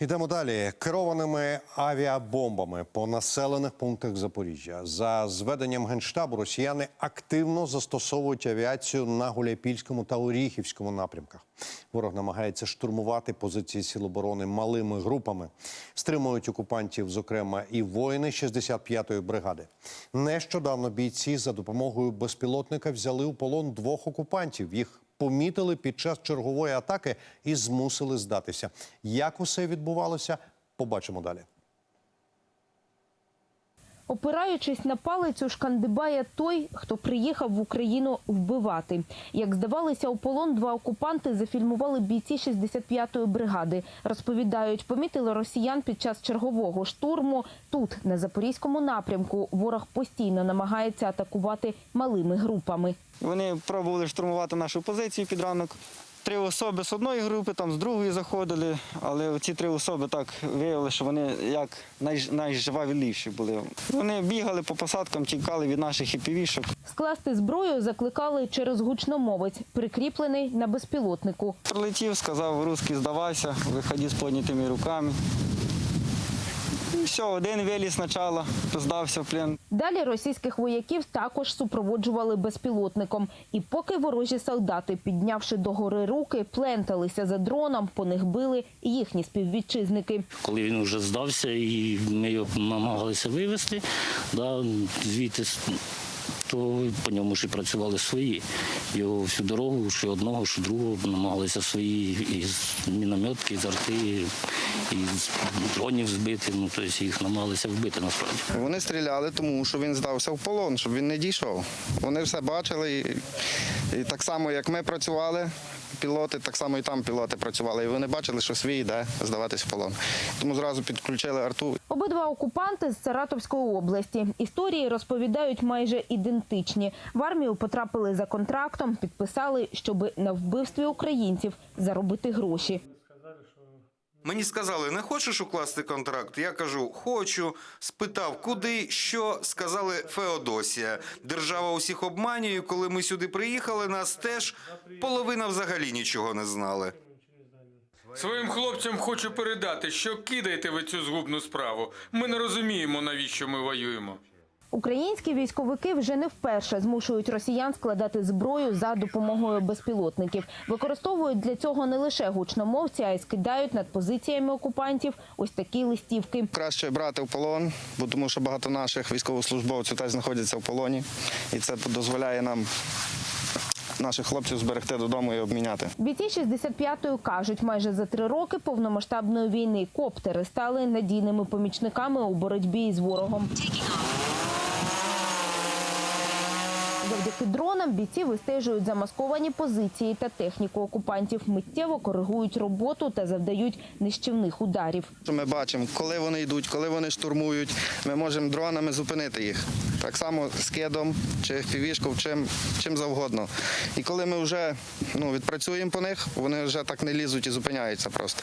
Йдемо далі. Керованими авіабомбами по населених пунктах Запоріжжя. За зведенням генштабу, росіяни активно застосовують авіацію на Гуляйпільському та Оріхівському напрямках. Ворог намагається штурмувати позиції сил оборони малими групами. Стримують окупантів, зокрема, і воїни 65-ї бригади. Нещодавно бійці за допомогою безпілотника взяли у полон двох окупантів. Їх помітили під час чергової атаки і змусили здатися. Як усе відбувалося, побачимо далі. Опираючись на палицю, шкандибає той, хто приїхав в Україну вбивати. Як здавалися у полон, два окупанти зафільмували бійці 65-ї бригади. Розповідають, помітили росіян під час чергового штурму. Тут, на запорізькому напрямку, ворог постійно намагається атакувати малими групами. Вони пробували штурмувати нашу позицію під ранок. Три особи з одної групи, там з другої заходили, але ці три особи так виявили, що вони як найж- найжвавіліші були. Вони бігали по посадкам, тікали від наших хіпівішок. Скласти зброю закликали через гучномовець, прикріплений на безпілотнику. Прилетів, сказав, русський здавайся, виходи з піднятими руками. Все, один виліз спочатку, здався в плен. Далі російських вояків також супроводжували безпілотником. І поки ворожі солдати, піднявши догори руки, пленталися за дроном, по них били і їхні співвітчизники. Коли він вже здався, і ми його намагалися вивезти, да, звідти, то по ньому ж і працювали свої. Його всю дорогу, що одного, що другого, намагалися свої із мінометки, з арти, із дронів збити. Ну, тобто їх намагалися вбити насправді. Вони стріляли, тому що він здався в полон, щоб він не дійшов. Вони все бачили, і, і так само, як ми працювали, пілоти, так само і там пілоти працювали. І вони бачили, що свій йде здаватись в полон. Тому зразу підключили арту. Обидва окупанти з Саратовської області. Історії розповідають майже ідентичні. В армію потрапили за контрактом, підписали, щоби на вбивстві українців заробити гроші. Мені сказали, не хочеш укласти контракт? Я кажу, хочу. Спитав, куди, що сказали Феодосія. Держава усіх обманює. Коли ми сюди приїхали, нас теж половина взагалі нічого не знали. Своїм хлопцям хочу передати, що кидайте ви цю згубну справу. Ми не розуміємо, навіщо ми воюємо. Українські військовики вже не вперше змушують росіян складати зброю за допомогою безпілотників. Використовують для цього не лише гучномовці, а й скидають над позиціями окупантів ось такі листівки. Краще брати в полон, бо тому що багато наших військовослужбовців теж знаходяться в полоні, і це дозволяє нам наших хлопців зберегти додому і обміняти. Бійці 65-ї кажуть, майже за три роки повномасштабної війни коптери стали надійними помічниками у боротьбі із ворогом. Завдяки дронам бійці вистежують замасковані позиції та техніку окупантів, миттєво коригують роботу та завдають нищівних ударів. Ми бачимо, коли вони йдуть, коли вони штурмують. Ми можемо дронами зупинити їх. Так само скидом чи півішком, чим, чим завгодно. І коли ми вже ну, відпрацюємо по них, вони вже так не лізуть і зупиняються просто.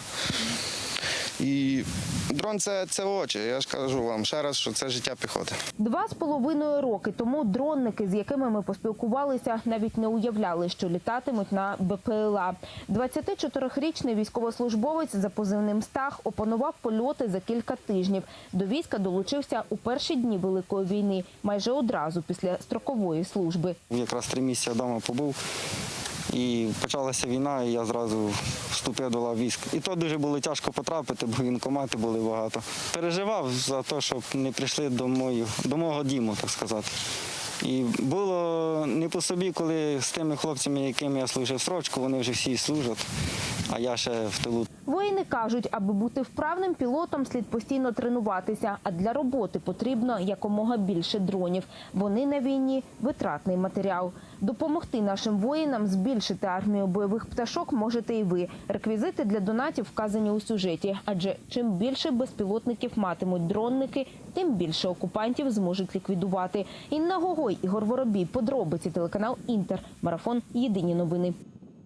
І дрон це, це очі. Я ж кажу вам ще раз, що це життя піхоти. Два з половиною роки тому дронники, з якими ми поспілкувалися, навіть не уявляли, що літатимуть на БПЛА. 24-річний військовослужбовець за позивним Стах опанував польоти за кілька тижнів. До війська долучився у перші дні Великої війни, майже одразу після строкової служби. Якраз три місяці вдома побув. І почалася війна, і я зразу вступив до лав військ. І то дуже було тяжко потрапити, бо вінкомати були багато. Переживав за те, щоб не прийшли до, мою, до мого діму, так сказати. І було не по собі, коли з тими хлопцями, якими я служив срочку, вони вже всі служать, а я ще в тилу. Воїни кажуть, аби бути вправним пілотом, слід постійно тренуватися. А для роботи потрібно якомога більше дронів. Вони на війні витратний матеріал. Допомогти нашим воїнам збільшити армію бойових пташок можете і ви. Реквізити для донатів вказані у сюжеті. Адже чим більше безпілотників матимуть дронники, тим більше окупантів зможуть ліквідувати. Інна Гогой, Ігор Воробій, подробиці телеканал Інтер. Марафон. Єдині новини.